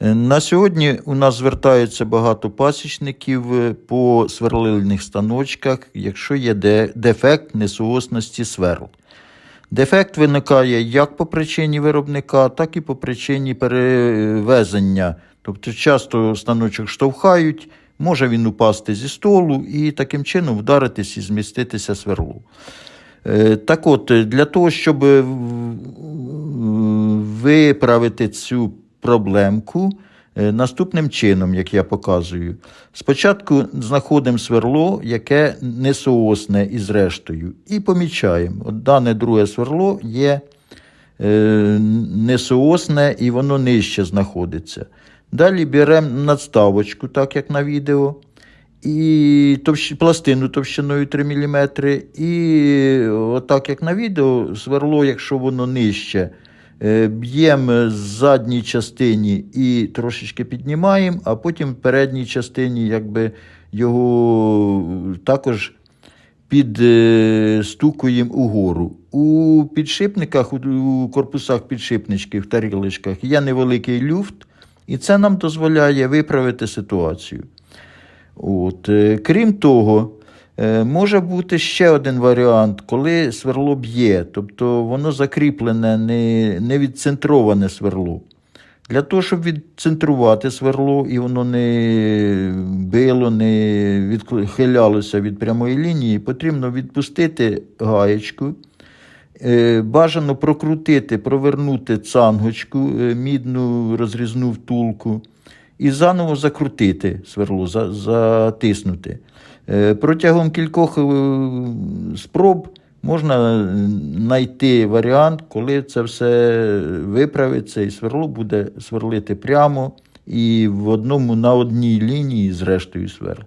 На сьогодні у нас звертаються багато пасічників е, по сверлильних станочках, якщо є дефект несуосності сверл. Дефект виникає як по причині виробника, так і по причині перевезення. Тобто часто станочок штовхають, може він упасти зі столу і таким чином вдаритись і зміститися сверлу. Е, Так от, для того, щоб е, виправити цю проблемку, е, наступним чином, як я показую, спочатку знаходимо сверло, яке несоосне із рештою, і помічаємо, от дане друге сверло є е, несоосне і воно нижче знаходиться. Далі беремо надставочку, так як на відео, і товщ... пластину товщиною 3 мм. І отак, як на відео, сверло, якщо воно нижче, б'ємо з задній частині і трошечки піднімаємо, а потім в передній частині якби його також підстукуємо угору. У підшипниках, у- корпусах підшипничків, в тарілочках є невеликий люфт, і це нам дозволяє виправити ситуацію. От. е, Крім того, е, може бути ще один варіант, коли сверло б'є, тобто воно закріплене, не, не відцентроване сверло. Для того, щоб відцентрувати сверло і воно не било, не відхилялося від прямої лінії, потрібно відпустити гаєчку. Е, Бажано прокрутити, провернути цангочку, е, мідну розрізну втулку і заново закрутити сверло, затиснути. Е, Протягом кількох е, спроб можна е, знайти варіант, коли це все виправиться, і сверло буде сверлити прямо і в одному на одній лінії з рештою сверл.